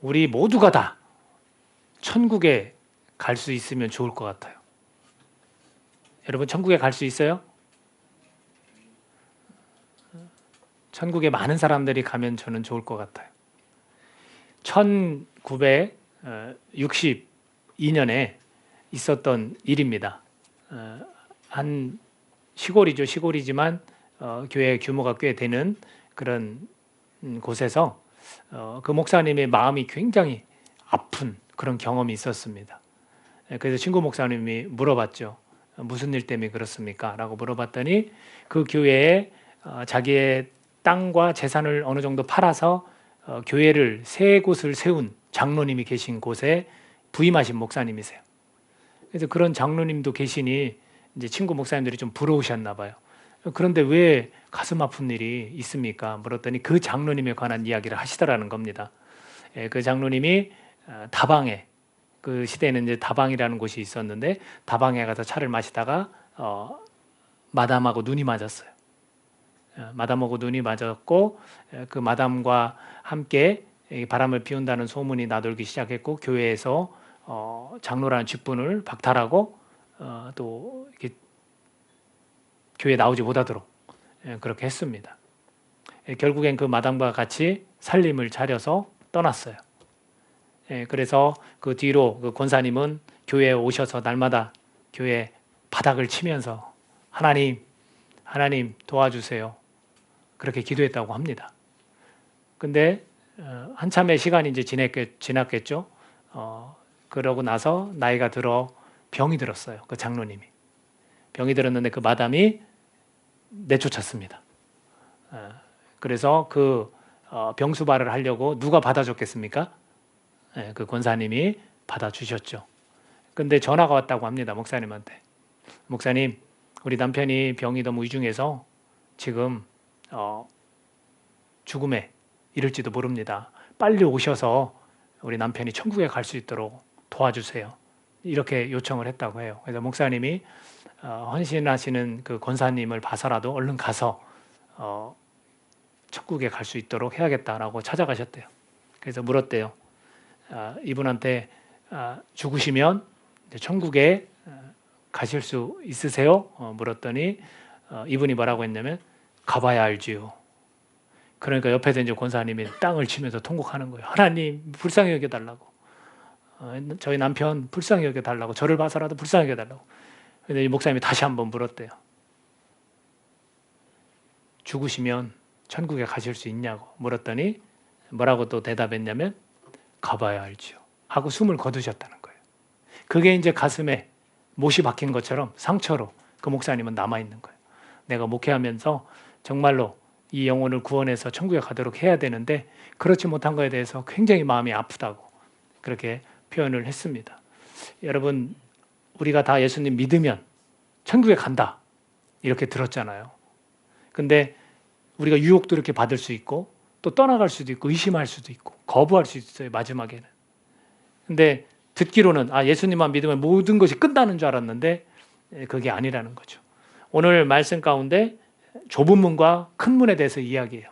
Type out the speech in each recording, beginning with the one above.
우리 모두가 다 천국에 갈 수 있으면 좋을 것 같아요. 여러분 천국에 갈 수 있어요? 천국에 많은 사람들이 가면 저는 좋을 것 같아요. 1962년에 있었던 일입니다. 어, 한 시골이죠, 시골이지만 어, 교회 규모가 꽤 되는 그런 음, 곳에서 어, 그 목사님의 마음이 굉장히 아픈 그런 경험이 있었습니다. 예, 그래서 친구 목사님이 물어봤죠. 어, 무슨 일 때문에 그렇습니까? 라고 물어봤더니 그 교회에 어, 자기의 땅과 재산을 어느 정도 팔아서 어, 교회를 세 곳을 세운 장로님이 계신 곳에 부임하신 목사님이세요. 그래서 그런 장로님도 계시니 이제 친구 목사님들이 좀 부러우셨나 봐요. 그런데 왜 가슴 아픈 일이 있습니까? 물었더니 그 장로님에 관한 이야기를 하시더라는 겁니다. 예, 그 장로님이 어, 다방에 그 시대에는 이제 다방이라는 곳이 있었는데 다방에 가서 차를 마시다가 어, 마담하고 눈이 맞았어요. 어, 마담하고 눈이 맞았고 에, 그 마담과 함께 이 바람을 피운다는 소문이 나돌기 시작했고 교회에서 어, 장로라는 직분을 박탈하고 어, 또 교회 에 나오지 못하도록 예, 그렇게 했습니다. 예, 결국엔 그 마담과 같이 살림을 차려서 떠났어요. 예, 그래서 그 뒤로 그 권사님은 교회에 오셔서 날마다 교회 바닥을 치면서 하나님, 하나님 도와주세요. 그렇게 기도했다고 합니다. 근데 어, 한참의 시간이 이제 지났겠, 지났겠죠. 어, 그러고 나서 나이가 들어 병이 들었어요. 그 장로님이 병이 들었는데 그 마담이 내쫓았습니다. 어, 그래서 그 어, 병수발을 하려고 누가 받아줬겠습니까? 예, 그 권사님이 받아주셨죠. 근데 전화가 왔다고 합니다. 목사님한테. 목사님, 우리 남편이 병이 너무 위중해서 지금 어, 죽음에 이를지도 모릅니다. 빨리 오셔서 우리 남편이 천국에 갈 수 있도록 도와주세요. 이렇게 요청을 했다고 해요. 그래서 목사님이 어, 헌신하시는 그 권사님을 봐서라도 얼른 가서 어, 천국에 갈 수 있도록 해야겠다라고 찾아가셨대요. 그래서 물었대요. 아, 이분한테 아, 죽으시면 천국에 어, 가실 수 있으세요? 어, 물었더니 어, 이분이 뭐라고 했냐면 가봐야 알지요. 그러니까 옆에서 이제 권사님이 땅을 치면서 통곡하는 거예요. 하나님 불쌍히 여겨 달라고. 어, 저희 남편 불쌍히 여겨 달라고. 저를 봐서라도 불쌍히 여겨 달라고. 근데 이 목사님이 다시 한번 물었대요. 죽으시면 천국에 가실 수 있냐고 물었더니 뭐라고 또 대답했냐면 가봐야 알지요. 하고 숨을 거두셨다는 거예요. 그게 이제 가슴에 못이 박힌 것처럼 상처로 그 목사님은 남아 있는 거예요. 내가 목회하면서 정말로 이 영혼을 구원해서 천국에 가도록 해야 되는데 그렇지 못한 것에 대해서 굉장히 마음이 아프다고 그렇게 표현을 했습니다. 여러분 우리가 다 예수님 믿으면 천국에 간다 이렇게 들었잖아요. 근데 우리가 유혹도 이렇게 받을 수 있고 또 떠나갈 수도 있고 의심할 수도 있고 거부할 수 있어요 마지막에는. 근데 듣기로는 아 예수님만 믿으면 모든 것이 끝나는 줄 알았는데 예, 그게 아니라는 거죠. 오늘 말씀 가운데 좁은 문과 큰 문에 대해서 이야기해요.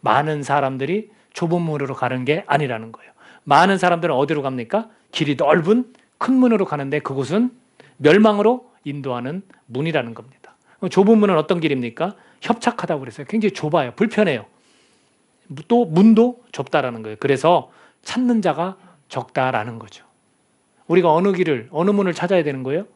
많은 사람들이 좁은 문으로 가는 게 아니라는 거예요. 많은 사람들은 어디로 갑니까? 길이 넓은 큰 문으로 가는데 그곳은 멸망으로 인도하는 문이라는 겁니다. 좁은 문은 어떤 길입니까? 협착하다고 그랬어요. 굉장히 좁아요. 불편해요. 또 문도 좁다라는 거예요. 그래서 찾는 자가 적다라는 거죠. 우리가 어느 길을 어느 문을 찾아야 되는 거예요?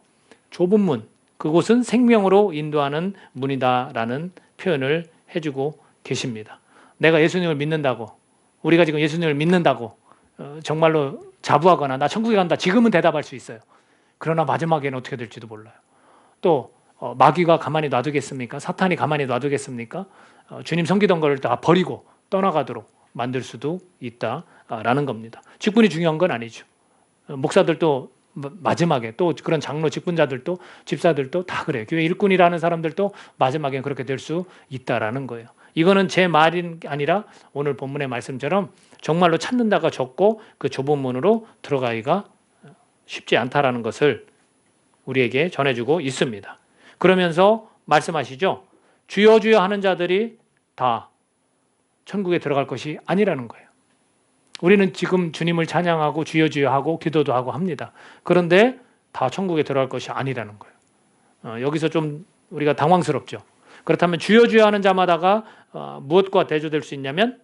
좁은 문. 그곳은 생명으로 인도하는 문이다라는 표현을 해주고 계십니다. 내가 예수님을 믿는다고 우리가 지금 예수님을 믿는다고 어, 정말로 자부하거나 나 천국에 간다 지금은 대답할 수 있어요. 그러나 마지막에는 어떻게 될지도 몰라요. 또 어, 마귀가 가만히 놔두겠습니까? 사탄이 가만히 놔두겠습니까? 어, 주님 섬기던 걸다 버리고 떠나가도록 만들 수도 있다라는 겁니다. 직분이 중요한 건 아니죠. 어, 목사들도 마지막에 또 그런 장로 직분자들도 집사들도 다 그래요. 교회 일꾼이라는 사람들도 마지막에 그렇게 될 수 있다라는 거예요. 이거는 제 말이 아니라 오늘 본문의 말씀처럼 정말로 찾는다가 적고 그 좁은 문으로 들어가기가 쉽지 않다라는 것을 우리에게 전해주고 있습니다. 그러면서 말씀하시죠. 주여 주여 하는 자들이 다 천국에 들어갈 것이 아니라는 거예요. 우리는 지금 주님을 찬양하고 주여 주여 하고 기도도 하고 합니다. 그런데 다 천국에 들어갈 것이 아니라는 거예요. 어, 여기서 좀 우리가 당황스럽죠. 그렇다면 주여 주여 하는 자마다가 어, 무엇과 대조될 수 있냐면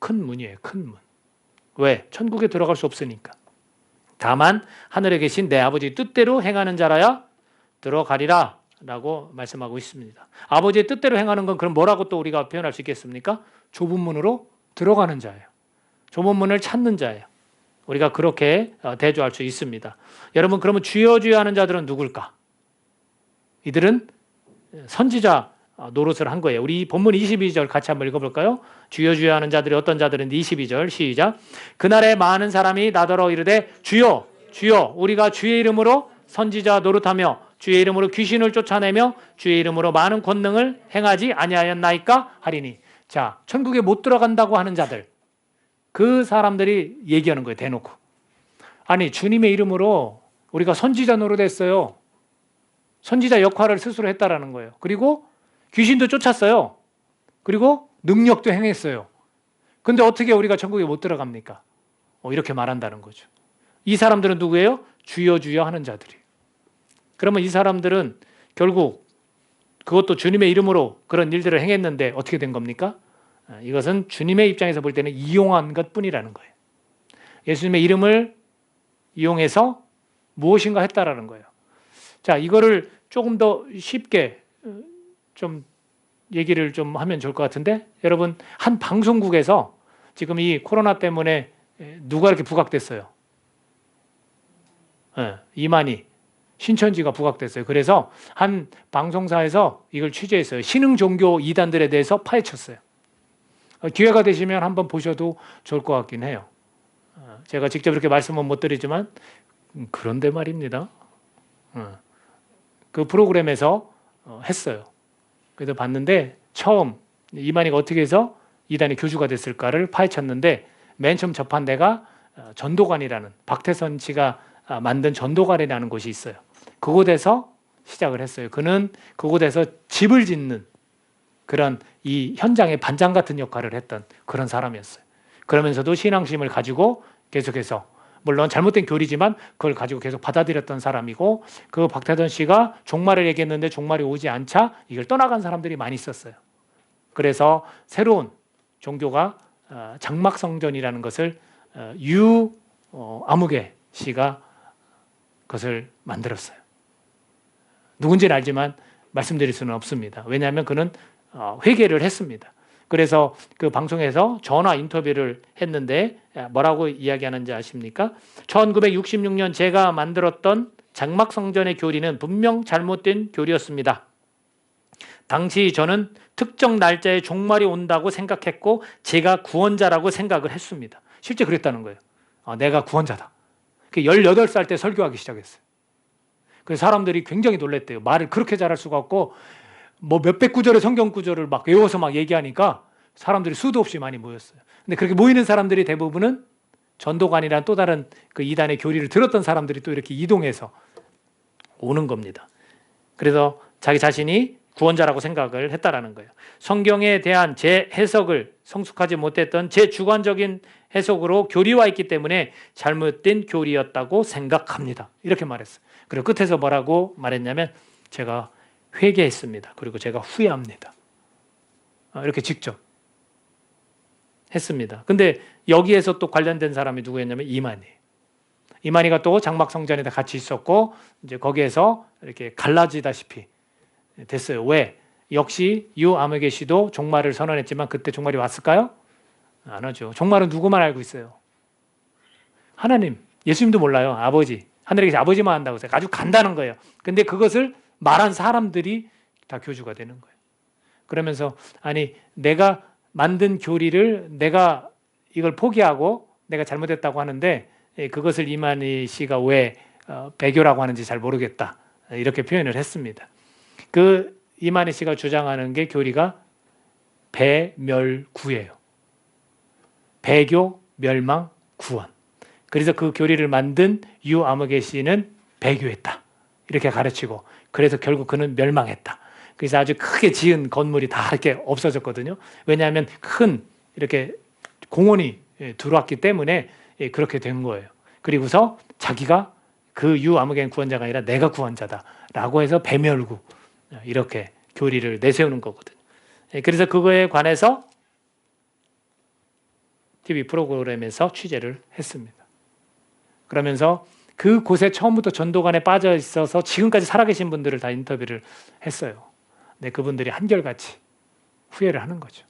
큰 문이에요. 큰 문. 왜? 천국에 들어갈 수 없으니까. 다만 하늘에 계신 내 아버지 뜻대로 행하는 자라야 들어가리라 라고 말씀하고 있습니다. 아버지의 뜻대로 행하는 건 그럼 뭐라고 또 우리가 표현할 수 있겠습니까? 좁은 문으로 들어가는 자예요. 좁은 문을 찾는 자예요. 우리가 그렇게 어, 대조할 수 있습니다. 여러분 그러면 주여 주여 하는 자들은 누굴까? 이들은 선지자 어, 노릇을 한 거예요. 우리 본문 22절 같이 한번 읽어볼까요? 주여 주여 하는 자들이 어떤 자들은 22절 시작. 그날에 많은 사람이 나더러 이르되 주여 주여 우리가 주의 이름으로 선지자 노릇하며 주의 이름으로 귀신을 쫓아내며 주의 이름으로 많은 권능을 행하지 아니하였나이까 하리니 자 천국에 못 들어간다고 하는 자들 그 사람들이 얘기하는 거예요 대놓고 아니 주님의 이름으로 우리가 선지자 노릇했어요 선지자 역할을 스스로 했다라는 거예요 그리고 귀신도 쫓았어요 그리고 능력도 행했어요 근데 어떻게 우리가 천국에 못 들어갑니까 어, 이렇게 말한다는 거죠 이 사람들은 누구예요 주여 주여 하는 자들이 그러면 이 사람들은 결국 그것도 주님의 이름으로 그런 일들을 행했는데 어떻게 된 겁니까? 아, 이것은 주님의 입장에서 볼 때는 이용한 것 뿐이라는 거예요. 예수님의 이름을 이용해서 무엇인가 했다라는 거예요. 자, 이거를 조금 더 쉽게 어, 좀 얘기를 좀 하면 좋을 것 같은데 여러분 한 방송국에서 지금 이 코로나 때문에 누가 이렇게 부각됐어요? 네, 이만희 신천지가 부각됐어요. 그래서 한 방송사에서 이걸 취재했어요. 신흥 종교 이단들에 대해서 파헤쳤어요. 어, 기회가 되시면 한번 보셔도 좋을 것 같긴 해요. 어, 제가 직접 이렇게 말씀은 못 드리지만 음, 그런데 말입니다. 어, 그 프로그램에서 했어요. 그래서 봤는데 처음 이만희가 어떻게 해서 이단의 교주가 됐을까를 파헤쳤는데 맨 처음 접한 데가 전도관이라는 박태선 씨가 만든 전도관이라는 곳이 있어요. 그곳에서 시작을 했어요. 그는 그곳에서 집을 짓는 그런 이 현장의 반장 같은 역할을 했던 그런 사람이었어요. 그러면서도 신앙심을 가지고 계속해서 물론 잘못된 교리지만 그걸 가지고 계속 받아들였던 사람이고 그 박태던 씨가 종말을 얘기했는데 종말이 오지 않자 이걸 떠나간 사람들이 많이 있었어요. 그래서 새로운 종교가 어, 장막성전이라는 것을 어, 유 어, 아무개 씨가 그것을 만들었어요. 누군지는 알지만 말씀드릴 수는 없습니다. 왜냐하면 그는 어, 회개를 했습니다. 그래서 그 방송에서 전화 인터뷰를 했는데 뭐라고 이야기하는지 아십니까? 1966년 제가 만들었던 장막성전의 교리는 분명 잘못된 교리였습니다. 당시 저는 특정 날짜에 종말이 온다고 생각했고 제가 구원자라고 생각을 했습니다. 실제 그랬다는 거예요. 아, 내가 구원자다. 18살 그때 설교하기 시작했어요. 그 사람들이 굉장히 놀랬대요. 말을 그렇게 잘할 수가 없고 뭐 몇백 구절의 성경 구절을 막 외워서 막 얘기하니까 사람들이 수도 없이 많이 모였어요. 근데 그렇게 모이는 사람들이 대부분은 전도관이란 또 다른 그 이단의 교리를 들었던 사람들이 또 이렇게 이동해서 오는 겁니다. 그래서 자기 자신이 구원자라고 생각을 했다라는 거예요. 성경에 대한 제 해석을 성숙하지 못했던 제 주관적인 해석으로 교리화 있기 때문에 잘못된 교리였다고 생각합니다. 이렇게 말했어요. 그리고 끝에서 뭐라고 말했냐면 제가 회개했습니다. 그리고 제가 후회합니다. 아, 이렇게 직접 했습니다. 근데 여기에서 또 관련된 사람이 누구였냐면 이만희. 이만희가 또 장막 성전에 같이 있었고 이제 거기에서 이렇게 갈라지다시피 됐어요. 왜? 역시 유 아무개 씨도 종말을 선언했지만 그때 종말이 왔을까요? 안 하죠. 종말은 누구만 알고 있어요? 하나님. 예수님도 몰라요. 아버지. 하늘에 계신 아버지만 한다고 해서 아주 간단한 거예요. 근데 그것을 말한 사람들이 다 교주가 되는 거예요. 그러면서 아니 내가 만든 교리를 내가 이걸 포기하고 내가 잘못했다고 하는데 예, 그것을 이만희 씨가 왜 어, 배교라고 하는지 잘 모르겠다 이렇게 표현을 했습니다. 그 이만희 씨가 주장하는 게 교리가 배멸구예요. 배교, 멸망, 구원. 그래서 그 교리를 만든 유아무개 씨는 배교했다. 이렇게 가르치고 그래서 결국 그는 멸망했다. 그래서 아주 크게 지은 건물이 다 이렇게 없어졌거든요. 왜냐하면 큰 이렇게 공원이 예, 들어왔기 때문에 예, 그렇게 된 거예요. 그리고서 자기가 그 유 아무개는 구원자가 아니라 내가 구원자다라고 해서 배멸구 예, 이렇게 교리를 내세우는 거거든요. 예, 그래서 그거에 관해서 TV 프로그램에서 취재를 했습니다. 그러면서 그 곳에 처음부터 전도관에 빠져 있어서 지금까지 살아계신 분들을 다 인터뷰를 했어요. 네, 그분들이 한결같이 후회를 하는 거죠.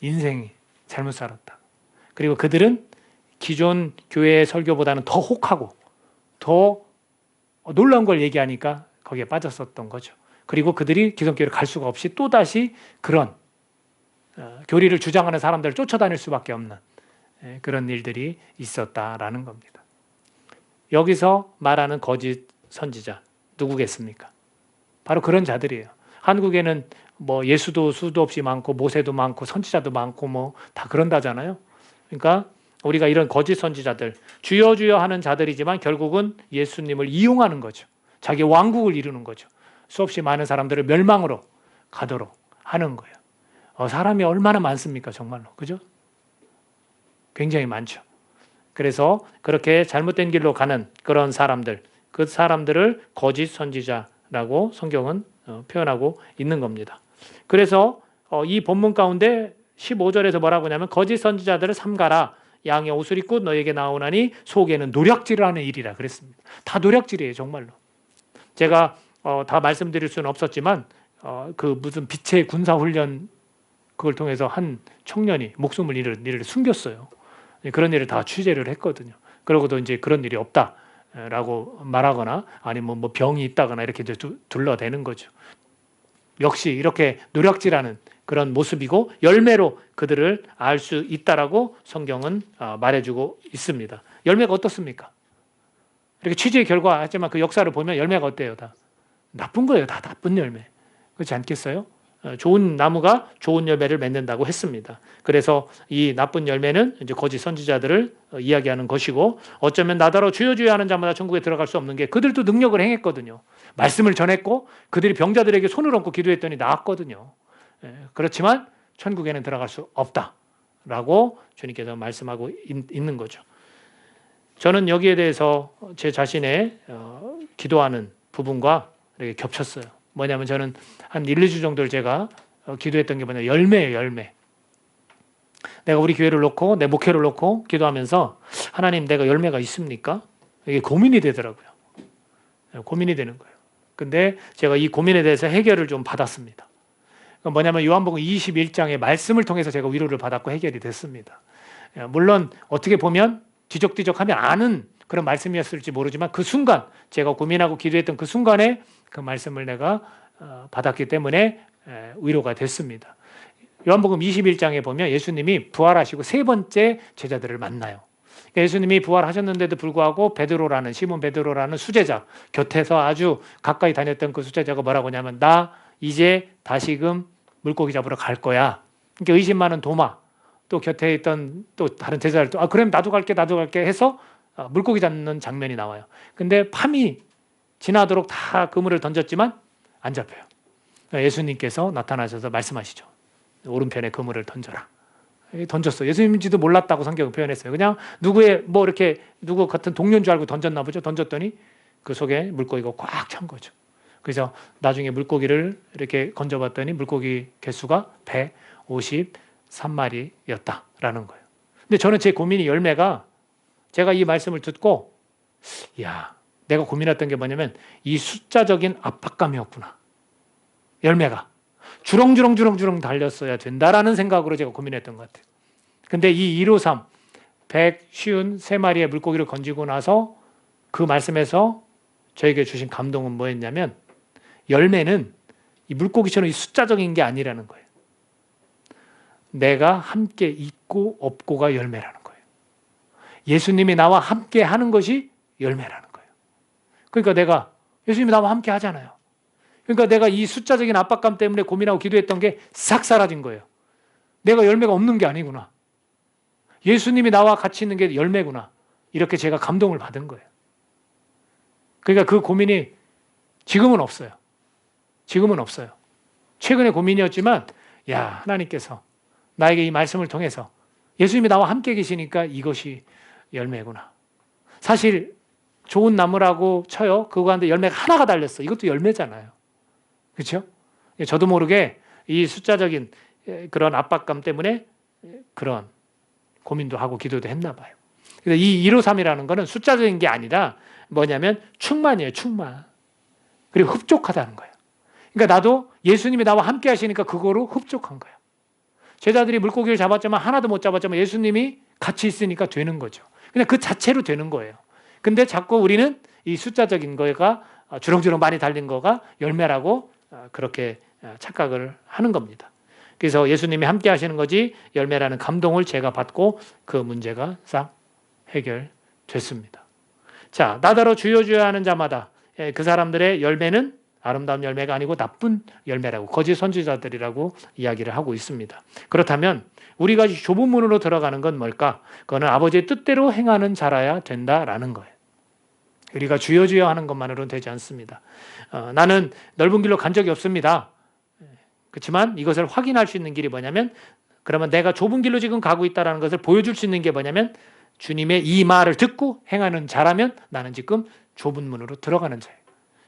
인생이 잘못 살았다. 그리고 그들은 기존 교회의 설교보다는 더 혹하고 더 놀라운 걸 얘기하니까 거기에 빠졌었던 거죠. 그리고 그들이 기성교회를 갈 수가 없이 또다시 그런 어, 교리를 주장하는 사람들을 쫓아다닐 수밖에 없는 예, 그런 일들이 있었다라는 겁니다. 여기서 말하는 거짓 선지자 누구겠습니까? 바로 그런 자들이에요. 한국에는 뭐 예수도 수도 없이 많고 모세도 많고 선지자도 많고 뭐 다 그런다잖아요. 그러니까 우리가 이런 거짓 선지자들 주여 주여 하는 자들이지만 결국은 예수님을 이용하는 거죠. 자기 왕국을 이루는 거죠. 수없이 많은 사람들을 멸망으로 가도록 하는 거예요. 어, 사람이 얼마나 많습니까, 정말로. 그죠? 굉장히 많죠. 그래서 그렇게 잘못된 길로 가는 그런 사람들, 그 사람들을 거짓 선지자라고 성경은 어, 표현하고 있는 겁니다. 그래서 어, 이 본문 가운데 15절에서 뭐라고 하냐면 거짓 선지자들을 삼가라. 양의 옷을 입고 너에게 나오나니 속에는 노력질을 하는 일이라 그랬습니다. 다 노력질이에요, 정말로. 제가 어, 다 말씀드릴 수는 없었지만 어, 그 무슨 빛의 군사 훈련 그걸 통해서 한 청년이 목숨을 잃은 일을 숨겼어요. 그런 일을 다 취재를 했거든요. 그러고도 이제 그런 일이 없다라고 말하거나 아니면 뭐 병이 있다거나 이렇게 이제 둘러대는 거죠. 역시 이렇게 노력질하는 그런 모습이고 열매로 그들을 알 수 있다라고 성경은 아, 말해주고 있습니다. 열매가 어떻습니까? 이렇게 취재 결과 하지만 그 역사를 보면 열매가 어때요? 다 나쁜 거예요. 다 나쁜 열매. 그렇지 않겠어요? 어, 좋은 나무가 좋은 열매를 맺는다고 했습니다. 그래서 이 나쁜 열매는 이제 거짓 선지자들을 어, 이야기하는 것이고 어쩌면 나더러 주여 주여 하는 자마다 천국에 들어갈 수 없는 게 그들도 능력을 행했거든요. 말씀을 전했고 그들이 병자들에게 손을 얹고 기도했더니 나았거든요. 예, 그렇지만 천국에는 들어갈 수 없다라고 주님께서 말씀하고 있는 거죠. 저는 여기에 대해서 제 자신의 어, 기도하는 부분과 이렇게 겹쳤어요. 뭐냐면 저는 한 1, 2주 정도를 제가 어, 기도했던 게 뭐냐 열매예요, 열매. 내가 우리 교회를 놓고 내 목회를 놓고 기도하면서 하나님 내가 열매가 있습니까? 이게 고민이 되더라고요. 예, 고민이 되는 거예요. 근데 제가 이 고민에 대해서 해결을 좀 받았습니다. 뭐냐면 요한복음 21장의 말씀을 통해서 제가 위로를 받았고 해결이 됐습니다. 예, 물론 어떻게 보면 뒤적뒤적하면 아는 그런 말씀이었을지 모르지만 그 순간 제가 고민하고 기도했던 그 순간에 그 말씀을 내가 어, 받았기 때문에 위로가 됐습니다. 요한복음 21장에 보면 예수님이 부활하시고 세 번째 제자들을 만나요. 예수님이 부활하셨는데도 불구하고 베드로라는 시몬 베드로라는 수제자 곁에서 아주 가까이 다녔던 그 수제자가 뭐라고 하냐면 나 이제 다시금 물고기 잡으러 갈 거야. 그러니까 의심 많은 도마 또 곁에 있던 또 다른 제자들 또아 그럼 나도 갈게 나도 갈게 해서 어, 물고기 잡는 장면이 나와요. 근데 밤이 지나도록 다 그물을 던졌지만 안 잡혀요. 그러니까 예수님께서 나타나셔서 말씀하시죠. 오른편에 그물을 던져라. 던졌어. 예수님인지도 몰랐다고 성경 표현했어요. 그냥 누구의 뭐 이렇게 누구 같은 동료인 줄 알고 던졌나 보죠. 던졌더니 그 속에 물고기가 꽉 찬 거죠. 그래서 나중에 물고기를 이렇게 건져봤더니 물고기 개수가 153마리였다라는 거예요. 근데 저는 제 고민이 열매가 제가 이 말씀을 듣고 야 내가 고민했던 게 뭐냐면 이 숫자적인 압박감이었구나. 열매가 주렁주렁주렁주렁 달렸어야 된다라는 생각으로 제가 고민했던 것 같아요. 근데 이 153, 153마리의 물고기를 건지고 나서 그 말씀에서 저에게 주신 감동은 뭐였냐면 열매는 이 물고기처럼 이 숫자적인 게 아니라는 거예요. 내가 함께 있고 없고가 열매라는 거예요. 예수님이 나와 함께 하는 것이 열매라는 거예요. 그러니까 내가 예수님이 나와 함께 하잖아요. 그러니까 내가 이 숫자적인 압박감 때문에 고민하고 기도했던 게 싹 사라진 거예요. 내가 열매가 없는 게 아니구나. 예수님이 나와 같이 있는 게 열매구나. 이렇게 제가 감동을 받은 거예요. 그러니까 그 고민이 지금은 없어요. 지금은 없어요. 최근에 고민이었지만, 야, 하나님께서 나에게 이 말씀을 통해서 예수님이 나와 함께 계시니까 이것이 열매구나. 사실 좋은 나무라고 쳐요. 그거 하는데 열매가 하나가 달렸어. 이것도 열매잖아요. 그렇죠? 저도 모르게 이 숫자적인 그런 압박감 때문에 그런 고민도 하고 기도도 했나 봐요. 이 153이라는 거는 숫자적인 게 아니라 뭐냐면 충만이에요, 충만. 그리고 흡족하다는 거예요. 그러니까 나도 예수님이 나와 함께 하시니까 그거로 흡족한 거예요. 제자들이 물고기를 잡았지만 하나도 못 잡았지만 예수님이 같이 있으니까 되는 거죠. 그냥 그 자체로 되는 거예요. 근데 자꾸 우리는 이 숫자적인 거가 주렁주렁 많이 달린 거가 열매라고 그렇게 착각을 하는 겁니다. 그래서 예수님이 함께 하시는 거지 열매라는 감동을 제가 받고 그 문제가 싹 해결됐습니다. 자, 나더러 주여 주여 하는 자마다 예, 그 사람들의 열매는 아름다운 열매가 아니고 나쁜 열매라고 거짓 선지자들이라고 이야기를 하고 있습니다. 그렇다면 우리가 좁은 문으로 들어가는 건 뭘까? 그거는 아버지의 뜻대로 행하는 자라야 된다라는 거예요. 우리가 주여 주여 하는 것만으로는 되지 않습니다. 어, 나는 넓은 길로 간 적이 없습니다. 그렇지만 이것을 확인할 수 있는 길이 뭐냐면 그러면 내가 좁은 길로 지금 가고 있다는 것을 보여줄 수 있는 게 뭐냐면 주님의 이 말을 듣고 행하는 자라면 나는 지금 좁은 문으로 들어가는 자예요.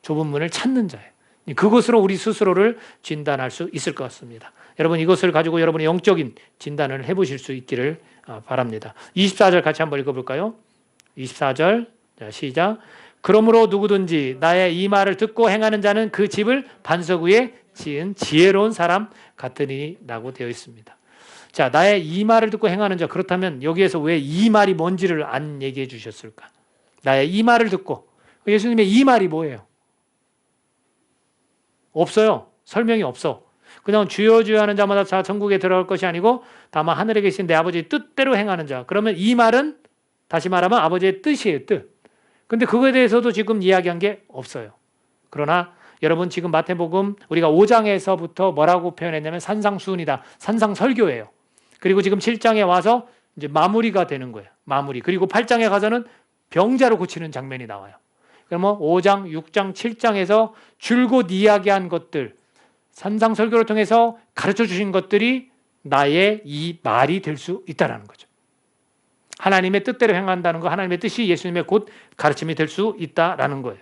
좁은 문을 찾는 자예요. 그것으로 우리 스스로를 진단할 수 있을 것 같습니다. 여러분 이것을 가지고 여러분의 영적인 진단을 해보실 수 있기를 어, 바랍니다. 24절 같이 한번 읽어볼까요? 24절 자, 시작. 그러므로 누구든지 나의 이 말을 듣고 행하는 자는 그 집을 반석 위에 지은 지혜로운 사람 같으니라고 되어 있습니다. 자, 나의 이 말을 듣고 행하는 자 그렇다면 여기에서 왜 이 말이 뭔지를 안 얘기해 주셨을까? 나의 이 말을 듣고 예수님의 이 말이 뭐예요? 없어요. 설명이 없어. 그냥 주여 주여 하는 자마다 자 천국에 들어갈 것이 아니고 다만 하늘에 계신 내 아버지의 뜻대로 행하는 자. 그러면 이 말은 다시 말하면 아버지의 뜻이에요, 뜻. 근데 그거에 대해서도 지금 이야기한 게 없어요. 그러나 여러분 지금 마태복음 우리가 5장에서부터 뭐라고 표현했냐면 산상수훈이다. 산상설교예요. 그리고 지금 7장에 와서 이제 마무리가 되는 거예요. 마무리. 그리고 8장에 가서는 병자로 고치는 장면이 나와요. 그러면 5장, 6장, 7장에서 줄곧 이야기한 것들, 산상설교를 통해서 가르쳐 주신 것들이 나의 이 말이 될 수 있다라는 거죠. 하나님의 뜻대로 행한다는 거, 하나님의 뜻이 예수님의 곧 가르침이 될 수 있다라는 거예요.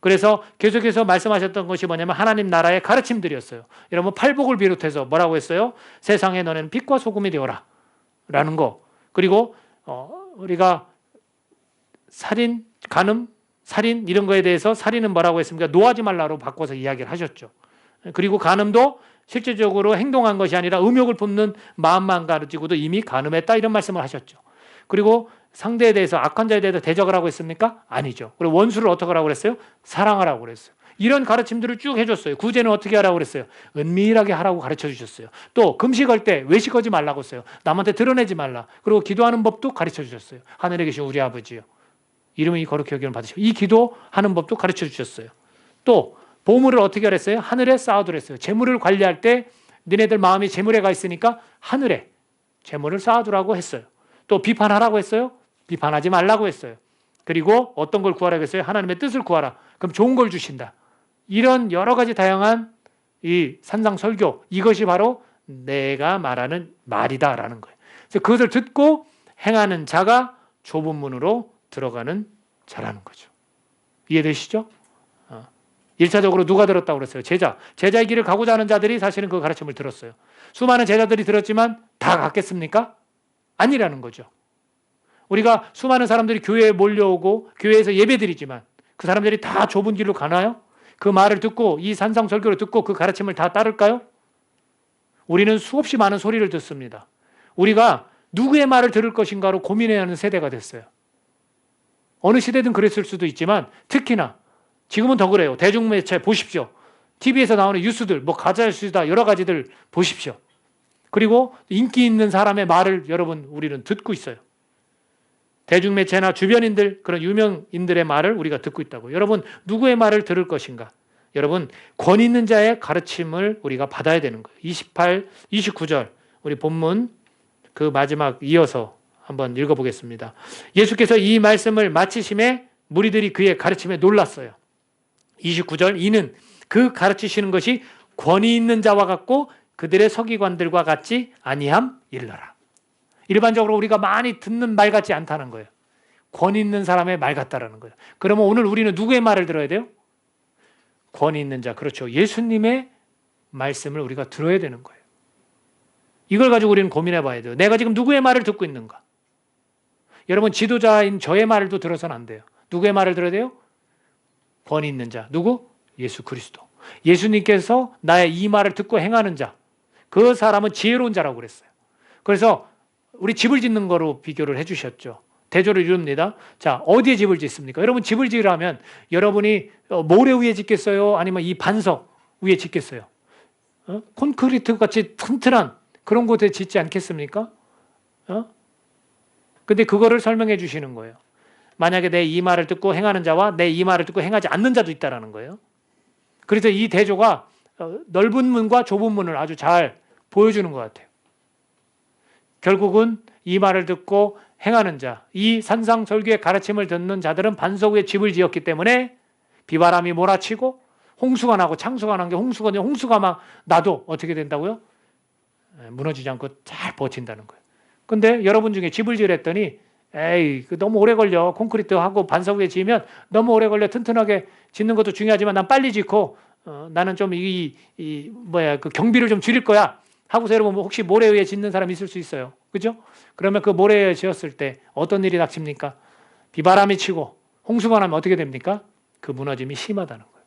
그래서 계속해서 말씀하셨던 것이 뭐냐면 하나님 나라의 가르침들이었어요. 여러분 팔복을 비롯해서 뭐라고 했어요? 세상에 너는 빛과 소금이 되어라. 라는 거. 그리고 어, 우리가 살인, 간음, 살인 이런 거에 대해서 살인은 뭐라고 했습니까? 노하지 말라로 바꿔서 이야기를 하셨죠. 그리고 간음도 실제적으로 행동한 것이 아니라 음욕을 품는 마음만 가르치고도 이미 간음했다 이런 말씀을 하셨죠. 그리고 상대에 대해서 악한 자에 대해서 대적을 하고 있습니까? 아니죠. 그리고 원수를 어떻게 하라고 그랬어요? 사랑하라고 그랬어요. 이런 가르침들을 쭉 해줬어요. 구제는 어떻게 하라고 그랬어요? 은밀하게 하라고 가르쳐 주셨어요. 또 금식할 때 외식하지 말라고 했어요. 남한테 드러내지 말라. 그리고 기도하는 법도 가르쳐 주셨어요. 하늘에 계신 우리 아버지요. 이름이 거룩히 여기를 받으시고 이 기도하는 법도 가르쳐 주셨어요. 또 보물을 어떻게 하랬어요? 하늘에 쌓아두랬어요. 재물을 관리할 때 너네들 마음이 재물에 가 있으니까 하늘에 재물을 쌓아두라고 했어요. 또 비판하라고 했어요? 비판하지 말라고 했어요. 그리고 어떤 걸 구하라고 했어요? 하나님의 뜻을 구하라. 그럼 좋은 걸 주신다. 이런 여러 가지 다양한 이 산상 설교 이것이 바로 내가 말하는 말이다라는 거예요. 그래서 그것을 듣고 행하는 자가 좁은 문으로 들어가는 자라는 거죠. 이해되시죠? 어. 1차적으로 누가 들었다고 그랬어요? 제자. 제자의 길을 가고자 하는 자들이 사실은 그 가르침을 들었어요. 수많은 제자들이 들었지만 다 갔겠습니까? 아니라는 거죠. 우리가 수많은 사람들이 교회에 몰려오고 교회에서 예배드리지만 그 사람들이 다 좁은 길로 가나요? 그 말을 듣고 이 산상 설교를 듣고 그 가르침을 다 따를까요? 우리는 수없이 많은 소리를 듣습니다. 우리가 누구의 말을 들을 것인가로 고민해야 하는 세대가 됐어요. 어느 시대든 그랬을 수도 있지만 특히나 지금은 더 그래요. 대중매체 보십시오. TV에서 나오는 뉴스들, 뭐 가짜 뉴스다 여러 가지들 보십시오. 그리고 인기 있는 사람의 말을 여러분 우리는 듣고 있어요. 대중매체나 주변인들 그런 유명인들의 말을 우리가 듣고 있다고. 여러분 누구의 말을 들을 것인가? 여러분 권 있는 자의 가르침을 우리가 받아야 되는 거예요. 28, 29절 우리 본문 그 마지막 이어서 한번 읽어보겠습니다. 예수께서 이 말씀을 마치심에 무리들이 그의 가르침에 놀랐어요. 29절 이는 그 가르치시는 것이 권위 있는 자와 같고 그들의 서기관들과 같지 아니함 일러라. 일반적으로 우리가 많이 듣는 말 같지 않다는 거예요. 권 있는 사람의 말 같다라는 거예요. 그러면 오늘 우리는 누구의 말을 들어야 돼요? 권위 있는 자. 그렇죠. 예수님의 말씀을 우리가 들어야 되는 거예요. 이걸 가지고 우리는 고민해 봐야 돼요. 내가 지금 누구의 말을 듣고 있는가? 여러분 지도자인 저의 말도 들어서는 안 돼요. 누구의 말을 들어야 돼요? 권위 있는 자. 누구? 예수 그리스도. 예수님께서 나의 이 말을 듣고 행하는 자. 그 사람은 지혜로운 자라고 그랬어요. 그래서 우리 집을 짓는 거로 비교를 해 주셨죠. 대조를 이룹니다. 자, 어디에 집을 짓습니까? 여러분 집을 지으려면 여러분이 어, 모래 위에 짓겠어요? 아니면 이 반석 위에 짓겠어요? 어? 콘크리트 같이 튼튼한 그런 곳에 짓지 않겠습니까? 어? 근데 그거를 설명해 주시는 거예요. 만약에 내 이 말을 듣고 행하는 자와 내 이 말을 듣고 행하지 않는 자도 있다라는 거예요. 그래서 이 대조가 어, 넓은 문과 좁은 문을 아주 잘 보여주는 것 같아요. 결국은 이 말을 듣고 행하는 자, 이 산상설교의 가르침을 듣는 자들은 반석 위에 집을 지었기 때문에 비바람이 몰아치고 홍수가 나고 창수가 난 게 홍수가 홍수가 막 나도 어떻게 된다고요? 에, 무너지지 않고 잘 버틴다는 거예요. 근데 여러분 중에 집을 지으랬더니 에이 그 너무 오래 걸려 콘크리트 하고 반석 위에 지으면 너무 오래 걸려 튼튼하게 짓는 것도 중요하지만 난 빨리 짓고 어, 나는 좀 이 이 뭐야 그 경비를 좀 줄일 거야 하고서 여러분 혹시 모래 위에 짓는 사람 있을 수 있어요 그죠? 그러면 그 모래에 지었을 때 어떤 일이 닥칩니까? 비바람이 치고 홍수가 나면 어떻게 됩니까? 그 무너짐이 심하다는 거예요.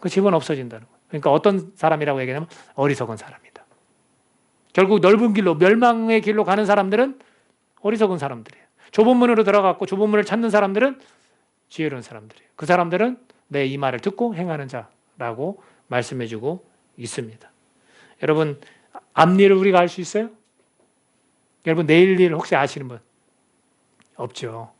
그 집은 없어진다는 거예요. 그러니까 어떤 사람이라고 얘기하면 어리석은 사람이다. 결국 넓은 길로 멸망의 길로 가는 사람들은 어리석은 사람들이에요. 좁은 문으로 들어갔고 좁은 문을 찾는 사람들은 지혜로운 사람들이에요. 그 사람들은 내 이 말을 듣고 행하는 자라고 말씀해주고 있습니다. 여러분 앞일을 우리가 알 수 있어요? 여러분 내일 일 혹시 아시는 분? 없죠.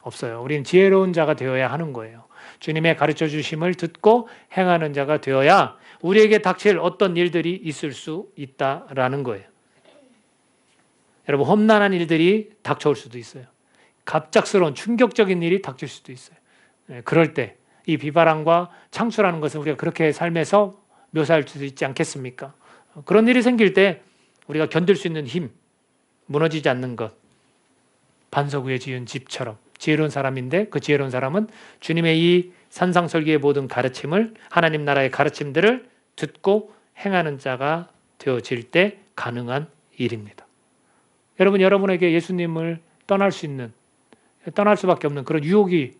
없어요. 우리는 지혜로운 자가 되어야 하는 거예요. 주님의 가르쳐 주심을 듣고 행하는 자가 되어야 우리에게 닥칠 어떤 일들이 있을 수 있다라는 거예요. 여러분 험난한 일들이 닥쳐올 수도 있어요. 갑작스러운 충격적인 일이 닥칠 수도 있어요. 네, 그럴 때 이 비바람과 창수라는 것을 우리가 그렇게 삶에서 묘사할 수 있지 않겠습니까? 그런 일이 생길 때 우리가 견딜 수 있는 힘, 무너지지 않는 것. 반석 위에 지은 집처럼 지혜로운 사람인데 그 지혜로운 사람은 주님의 이 산상설계의 모든 가르침을 하나님 나라의 가르침들을 듣고 행하는 자가 되어질 때 가능한 일입니다. 여러분 여러분에게 예수님을 떠날 수 있는 떠날 수밖에 없는 그런 유혹이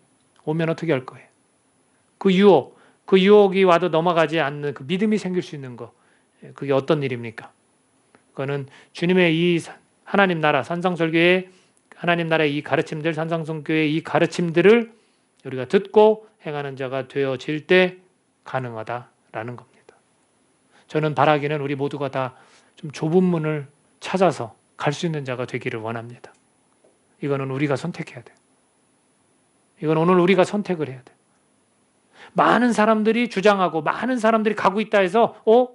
오면 어떻게 할 거예요? 그 유혹, 그 유혹이 와도 넘어가지 않는 그 믿음이 생길 수 있는 거 그게 어떤 일입니까? 그거는 주님의 이 하나님 나라 산상설교의 하나님 나라의 이 가르침들 산상설교의 이 가르침들을 우리가 듣고 행하는 자가 되어질 때 가능하다라는 겁니다. 저는 바라기는 우리 모두가 다 좀 좁은 문을 찾아서 갈 수 있는 자가 되기를 원합니다. 이거는 우리가 선택해야 돼. 이건 오늘 우리가 선택을 해야 돼. 많은 사람들이 주장하고 많은 사람들이 가고 있다 해서 어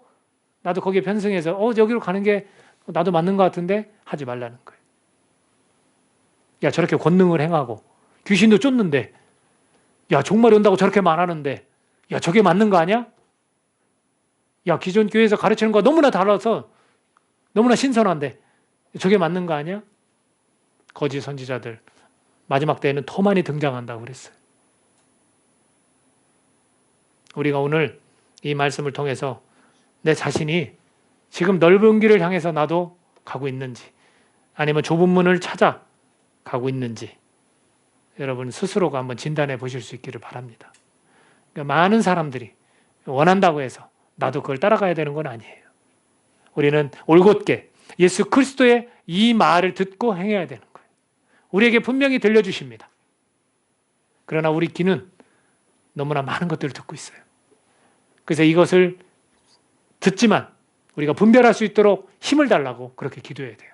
나도 거기에 편승해서 어 여기로 가는 게 나도 맞는 것 같은데 하지 말라는 거예요. 야 저렇게 권능을 행하고 귀신도 쫓는데 야 종말이 온다고 저렇게 말하는데 야 저게 맞는 거 아니야? 야 기존 교회에서 가르치는 거 너무나 달라서 너무나 신선한데 저게 맞는 거 아니야? 거짓 선지자들 마지막 때에는 더 많이 등장한다고 그랬어요. 우리가 오늘 이 말씀을 통해서 내 자신이 지금 넓은 길을 향해서 나도 가고 있는지 아니면 좁은 문을 찾아 가고 있는지 여러분 스스로가 한번 진단해 보실 수 있기를 바랍니다. 그러니까 많은 사람들이 원한다고 해서 나도 그걸 따라가야 되는 건 아니에요. 우리는 올곧게 예수 그리스도의 이 말을 듣고 행해야 되는 거예요. 우리에게 분명히 들려주십니다. 그러나 우리 귀는 너무나 많은 것들을 듣고 있어요. 그래서 이것을 듣지만 우리가 분별할 수 있도록 힘을 달라고 그렇게 기도해야 돼요.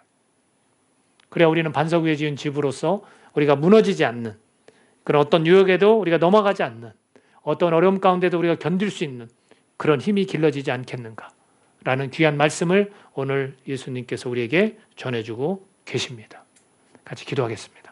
그래야 우리는 반석 위에 지은 집으로서 우리가 무너지지 않는 그런 어떤 유혹에도 우리가 넘어가지 않는 어떤 어려움 가운데도 우리가 견딜 수 있는 그런 힘이 길러지지 않겠는가 라는 귀한 말씀을 오늘 예수님께서 우리에게 전해주고 계십니다. 같이 기도하겠습니다.